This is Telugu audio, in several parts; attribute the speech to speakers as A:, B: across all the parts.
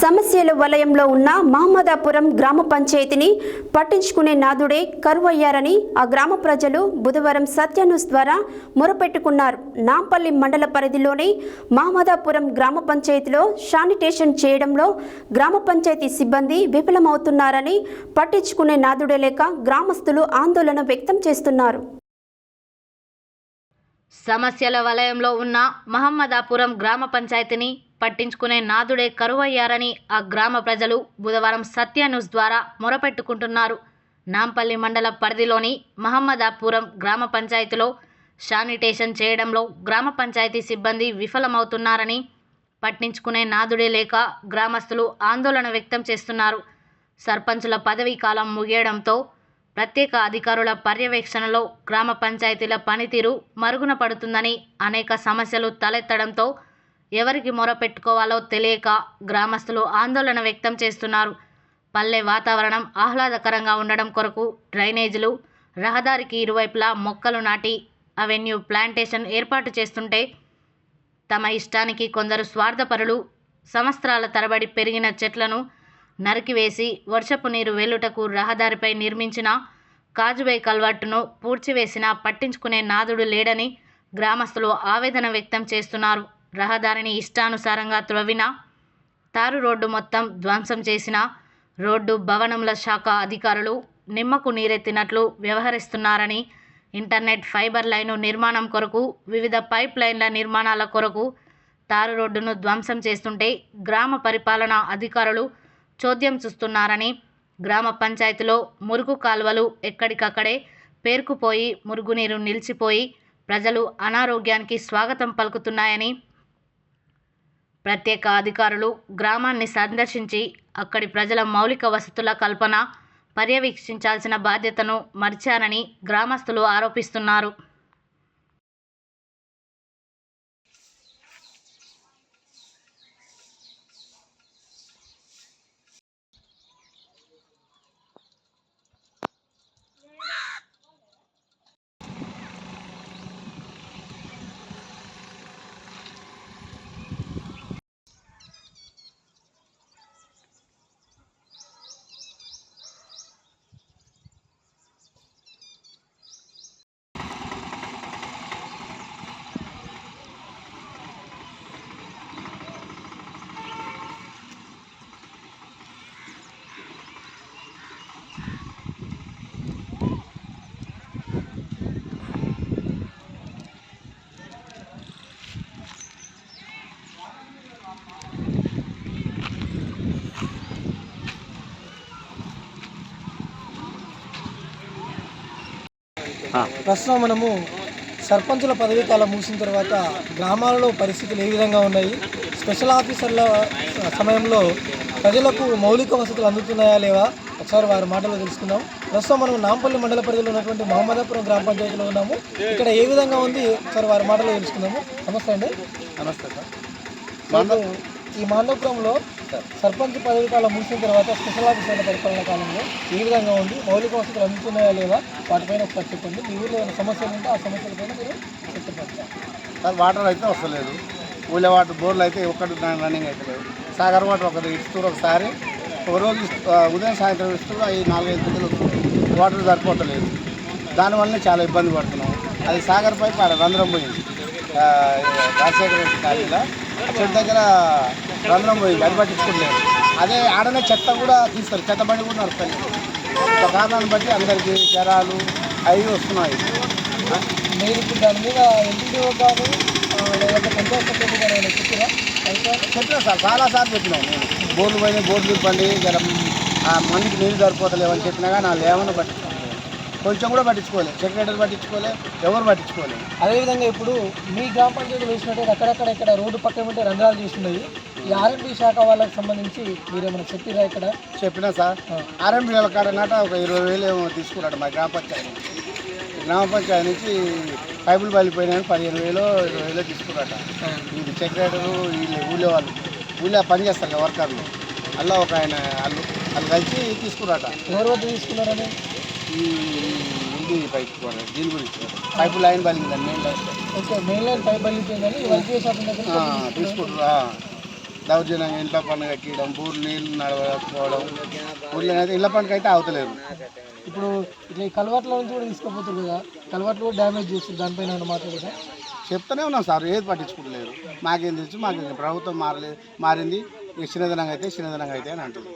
A: సమస్యల వలయంలో ఉన్న మహమ్మదాపురం గ్రామ పంచాయతీని పట్టించుకునే నాదుడే కరువయ్యారని ఆ గ్రామ ప్రజలు బుధవారం సత్యన్యూస్ ద్వారా మొరపెట్టుకున్నారు. నాంపల్లి మండల పరిధిలోని మహమ్మదాపురం గ్రామ పంచాయతీలో శానిటేషన్ చేయడంలో గ్రామ పంచాయతీ సిబ్బంది విఫలమవుతున్నారని పట్టించుకునే నాదుడే లేక గ్రామస్తులు ఆందోళన వ్యక్తం చేస్తున్నారు.
B: సమస్యల వలయంలో ఉన్న మహమ్మదాపురం గ్రామ పంచాయతీని పట్టించుకునే నాదుడే కరువయ్యారని ఆ గ్రామ ప్రజలు బుధవారం సత్య న్యూస్ ద్వారా మొరపెట్టుకుంటున్నారు. నాంపల్లి మండల పరిధిలోని మహమ్మదాపురం గ్రామ పంచాయతీలో శానిటేషన్ చేయడంలో గ్రామ పంచాయతీ సిబ్బంది విఫలమవుతున్నారని పట్టించుకునే నాదుడే లేక గ్రామస్తులు ఆందోళన వ్యక్తం చేస్తున్నారు. సర్పంచుల పదవీ కాలం ముగియడంతో ప్రత్యేక అధికారుల పర్యవేక్షణలో గ్రామ పంచాయతీల పనితీరు మరుగున పడుతుందని అనేక సమస్యలు తలెత్తడంతో ఎవరికి మొరపెట్టుకోవాలో తెలియక గ్రామస్తులు ఆందోళన వ్యక్తం చేస్తున్నారు. పల్లె వాతావరణం ఆహ్లాదకరంగా ఉండడం కొరకు డ్రైనేజీలు రహదారికి ఇరువైపులా మొక్కలు నాటి అవెన్యూ ప్లాంటేషన్ ఏర్పాటు చేస్తుంటే తమ ఇష్టానికి కొందరు స్వార్థపరులు సంవత్సరాల తరబడి పెరిగిన చెట్లను నరికివేసి వర్షపు నీరు వెల్లుటకు రహదారిపై నిర్మించిన కాజుబై కల్వర్టును పూడ్చివేసినా పట్టించుకునే నాదుడు లేడని గ్రామస్తులు ఆవేదన వ్యక్తం చేస్తున్నారు. రహదారిని ఇష్టానుసారంగా త్రవ్విన తారు రోడ్డు మొత్తం ధ్వంసం చేసిన రోడ్డు భవనముల శాఖ అధికారులు నిమ్మకు నీరెత్తినట్లు వ్యవహరిస్తున్నారని ఇంటర్నెట్ ఫైబర్ లైను నిర్మాణం కొరకు వివిధ పైప్ లైన్ల నిర్మాణాల కొరకు తారు రోడ్డును ధ్వంసం చేస్తుంటే గ్రామ పరిపాలనా అధికారులు చోద్యం చూస్తున్నారని గ్రామ పంచాయతీలో మురుగు కాలువలు ఎక్కడికక్కడే పేరుకుపోయి మురుగునీరు నిలిచిపోయి ప్రజలు అనారోగ్యానికి స్వాగతం పలుకుతున్నాయని ప్రత్యేక అధికారులు గ్రామాన్ని సందర్శించి అక్కడి ప్రజల మౌలిక వసతుల కల్పన పర్యవేక్షించాల్సిన బాధ్యతను మర్చారని గ్రామస్తులు ఆరోపిస్తున్నారు.
C: ప్రస్తుతం మనము సర్పంచుల పదవీ కాలం ముగిసిన తర్వాత గ్రామాలలో పరిస్థితులు ఏ విధంగా ఉన్నాయి? స్పెషల్ ఆఫీసర్ల సమయంలో ప్రజలకు మౌలిక వసతులు అందుతున్నాయా లేవా? ఒకసారి వారి మాటలు తెలుసుకుందాం. ప్రస్తుతం మనం నాంపల్లి మండల పరిధిలో ఉన్నటువంటి మహమ్మదాపురం గ్రామ పంచాయతీలో ఉన్నాము. ఇక్కడ ఏ విధంగా ఉంది? ఒకసారి వారి మాటలు తెలుసుకుందాము. నమస్తే అండి.
D: నమస్తే సార్.
C: ఈ మాండవపురంలో సర్పంచ్ పదవి కాలం ముగిసిన తర్వాత స్పెషల్ ఆఫీసర్ల పరిపాలన కాలంలో ఏ విధంగా ఉంది? మౌలిక వసతులు అందుతున్నాయా లేవా వాటిపైన ఒకసారి చెప్పండి. మీ ఊళ్ళో ఏమైనా సమస్యలు ఉంటే ఆ సమస్యలపైన మీరు చెప్పండి.
D: సార్ వాటర్ అయితే వస్తలేదు ఊళ్ళో వాటర్ బోర్లు అయితే ఒక్కటి రన్నింగ్ అయితే లేదు. సాగర్ వాటర్ ఒకటి ఇస్తున్నారు ఒకసారి. ఒక రోజు ఉదయం సాయంత్రం ఇస్తున్నారు. అవి నాలుగైదు గంటలు వాటర్ సరిపోతలేదు దానివల్లనే చాలా ఇబ్బంది పడుతున్నాం. అది సాగర్ పైపు ఆడ రంధ్రం పోయింది. రాజశేఖర రెడ్డి కాలనీలో. చెట్టు దగ్గర రంధ్రం పోయింది అది పట్టించుకోలేదు అదే ఆడనే చెత్త కూడా తీస్తారు. చెత్త బండి కూడా నడుస్తుంది ఒక కారణాన్ని బట్టి అందరికీ జ్వరాలు అవి వస్తున్నాయి.
C: మీరు ఇప్పుడు దాని మీద ఎంపీడీఓ ఆ, లేదంటే పంచాయత్ సెక్రటరీ చెప్పారా? అయితే
D: చెప్పినా సార్ చాలా సార్లు చెప్పినాం నేను. బోర్లు పోయినాయి బోర్లు ఇవ్వండి జర ఆ మందికి నీళ్ళు సరిపోతలేవని చెప్పినా కానీ వాళ్ళు ఏమన్నా పట్టించుకోలేదు కొంచెం కూడా పట్టించుకోలేదు సెక్రటరీ పట్టించుకోలేదు ఎవరు పట్టించుకోలేదు
C: అదేవిధంగా ఇప్పుడు మీ గ్రామ పంచాయతీలో వేసినట్టు అక్కడక్కడ ఇక్కడ రోడ్డు పక్కన ఉంటే రంధ్రాలు చేస్తున్నాయి. ఈ ఆర్ఎండ్బి శాఖ వాళ్ళకి సంబంధించి మీరు ఏమైనా చెప్పిరా ఇక్కడ?
D: చెప్పినా సార్. ఆర్ఎంపీ వాళ్ళ కాడనాట ఒక ఇరవై వేలు ఏమో తీసుకున్నాడు మా గ్రామ పంచాయతీ. గ్రామ పంచాయతీ నుంచి పైపులు బలిపోయినాయని పదిహేను వేలు ఇరవై వేలు తీసుకున్నాట ఇది సెక్రటరీ వీళ్ళు ఊళ్ళో వాళ్ళు. ఊళ్ళో పని చేస్తారు వర్కర్లు. అలా ఒక ఆయన వాళ్ళు వాళ్ళు కలిసి తీసుకున్నాట
C: ఎవరి వద్ద తీసుకున్నారని?
D: ఈ. దీని గురించి pipe line బలిందండి main line.
C: Okay main line pipe శాఖ దగ్గర
D: తీసుకుంటారు. దౌర్జన్యంగా ఇంట్లో పండుగ ఎక్కడం బూర్లు నీళ్ళు నడవకపోవడం ఊర్లో అయితే ఇళ్ళ పండుగ అయితే అవతలేరు
C: ఇప్పుడు ఇట్లా ఈ కలవాట్ల నుంచి కూడా తీసుకుపోతారు కదా కలవాట్లు కూడా డ్యామేజ్ చేస్తుంది దానిపైన మాట్లాడదా?
D: చెప్తూనే ఉన్నాం సార్ ఏది పట్టించుకుంటలేరు మాకేం తెలుసు మాకు ప్రభుత్వం మారలేదు మారింది ఇక చిన్నదనంగా అయితే చిన్నదనంగా అయితే అని అంటుంది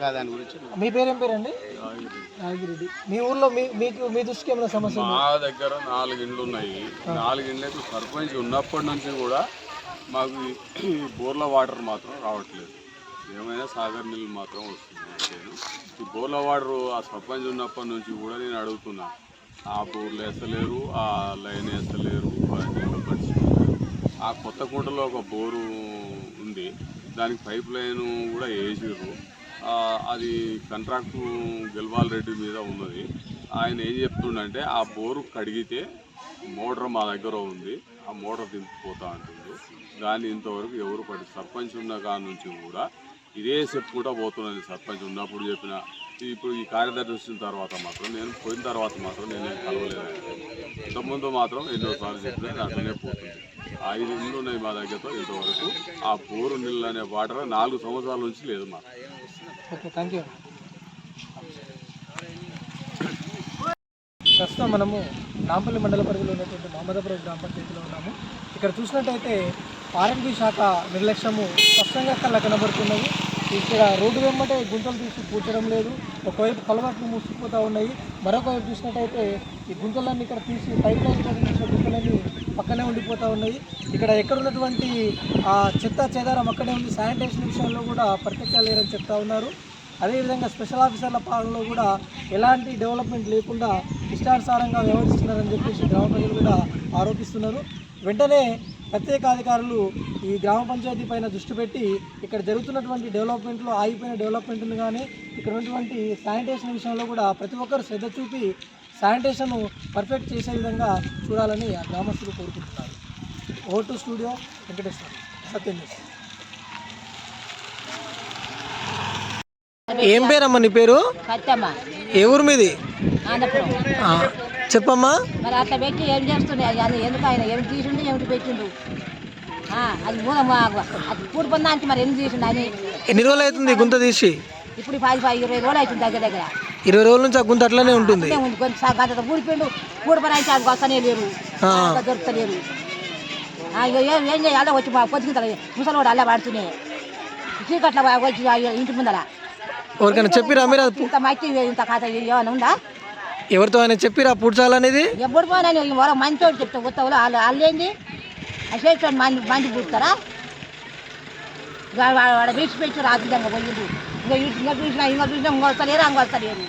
D: దాని గురించి
C: మీ పేరేం పేరండి? నాగిరెడ్డి. మీ ఊర్లో మీ మీకు మీ దృష్టికి ఏమైనా సమస్య?
E: మా దగ్గర నాలుగు ఇండ్లు ఉన్నాయి. నాలుగు ఇండ్లకు సర్పంచ్ ఉన్నప్పటి నుంచి కూడా మాకు ఈ బోర్ల వాటర్ మాత్రం రావట్లేదు. ఏమైనా సాగర్ నీళ్ళు మాత్రం వస్తుంది. ఈ బోర్ల వాటర్ ఆ సర్పంచ్ ఉన్నప్పటి నుంచి కూడా నేను అడుగుతున్నా. ఆ బోర్లు వేస్తలేరు ఆ లైన్ వేస్తలేరు ఆ కొత్త కుంటలో ఒక బోరు ఉంది. దానికి పైప్ లైన్ కూడా వేసిర్రు. అది కంట్రాక్టు గెల్వాల్ రెడ్డి మీద ఉన్నది. ఆయన ఏం చెప్తుండంటే ఆ బోరు కడిగితే మోటార్ మా దగ్గర ఉంది ఆ మోటార్ దింపిపోతా అంటుంది కానీ ఇంతవరకు ఎవరు పడి సర్పంచ్ ఉన్న కాడ నుంచి కూడా ఇదే చెప్పుకుంటా పోతున్నది సర్పంచ్ ఉన్నప్పుడు చెప్పిన. ఇప్పుడు ఈ కార్యదర్శి వచ్చిన తర్వాత మాత్రం నేను పోయిన తర్వాత మాత్రం నేను కలవలేదు ఇంతకుముందు మాత్రం ఎన్నోసార్లు చెప్పినా అట్లనే పోతుంది. ఆ ఐదు ఇళ్ళు ఉన్నాయి మా దగ్గరతో ఇంతవరకు. ఆ బోరు నీళ్ళు అనే వాటర్ నాలుగు సంవత్సరాల నుంచి లేదు మాకు.
C: ఓకే థ్యాంక్ యూ ప్రస్తుతం మనము నాంపల్లి మండల పరిధిలో ఉన్నటువంటి మహమ్మదాపురం గ్రామ పంచాయతీలో ఉన్నాము. ఇక్కడ చూసినట్టయితే ఆర్ఎండ్బి శాఖ నిర్లక్ష్యము స్పష్టంగా కళ్ళ కనబడుతున్నది. ఇక్కడ రోడ్డు వెంబటే గుంతలు తీసి పూడ్చడం లేదు. ఒకవైపు కలవాట్లు మూసుకుపోతూ ఉన్నాయి. మరొకవైపు చూసినట్టయితే ఈ గుంతలన్నీ ఇక్కడ తీసి పైప్ లైన్ గుంతలన్నీ పక్కనే ఉండిపోతూ ఉన్నాయి. ఇక్కడ ఎక్కడ ఉన్నటువంటి ఆ చెత్త చెదారం అక్కడే ఉంది. శానిటేషన్ విషయంలో కూడా పర్ఫెక్ట్గా లేరని చెప్తా ఉన్నారు. అదేవిధంగా స్పెషల్ ఆఫీసర్ల పాలనలో కూడా ఎలాంటి డెవలప్మెంట్ లేకుండా ఇష్టానుసారంగా వ్యవహరిస్తున్నారని చెప్పేసి గ్రామ ప్రజలు కూడా ఆరోపిస్తున్నారు. వెంటనే ప్రత్యేక అధికారులు ఈ గ్రామ పంచాయతీ పైన దృష్టి పెట్టి ఇక్కడ జరుగుతున్నటువంటి డెవలప్మెంట్లో ఆగిపోయిన డెవలప్మెంట్ను కానీ ఇక్కడ ఉన్నటువంటి శానిటేషన్ విషయంలో కూడా ప్రతి ఒక్కరు శ్రద్ధ చూపి శానిటేషన్ పర్ఫెక్ట్ చేసే విధంగా చూడాలని ఆ గ్రామస్తులు కోరుకుంటున్నారు. ఓటు స్టూడియో వెంకటేశ్వర సత్యం. ఏం పేరమ్మా నీ పేరు? ఏ ఊరు మీది? చెప్పమ్మా.
F: మరి అట్లా పెట్టి ఏం చేస్తుండే? అది ఎందుకు ఆయన? ఏమిటి తీసిండు? ఏమిటి పెట్టిండు? ఆ, అది మూల అది పూడి పొందానికి మరి ఎందుకు తీసిండు? అని
C: ఎన్ని రోజులు అవుతుంది గుంత తీసి?
F: ఇప్పుడు పది పది ఇరవై రోజులు అవుతుంది దగ్గర దగ్గర.
C: ఇరవై రోజుల నుంచి ఆ గుంత అట్లనే ఉంటుంది.
F: గంట పూడిపోయిండు పూడి పని అయితే అది వస్తనే లేరు. దొరుకుతలేరు ఏం ఏం చేయాలి? వచ్చి మా పొద్దుకి ముసలోడు అలా పడుతున్నాయి చీకట్ల వచ్చి ఇంటి ముందర
C: ఎవరికైనా చెప్పిరా మీరు
F: ఇంత మట్టి ఇంత కథ ఏమైనా ఉందా?
C: ఎవరితో అయినా చెప్పిరా పూడ్చాలనేది?
F: ఎప్పుడు పోయినా వరకు మంచోడు చెప్తా ఉత్తవులు వాళ్ళు వాళ్ళు ఏంది? ఆ చేతితో మంది మంది పుడతారా? వాడ విడిచిపెట్టి రాజుదంగా పోయిండు ఇంకా చూసినా ఇంకా చూసినా ఇంకా చూసినా ఇంకొస్తలేరు అంగొస్తలేరు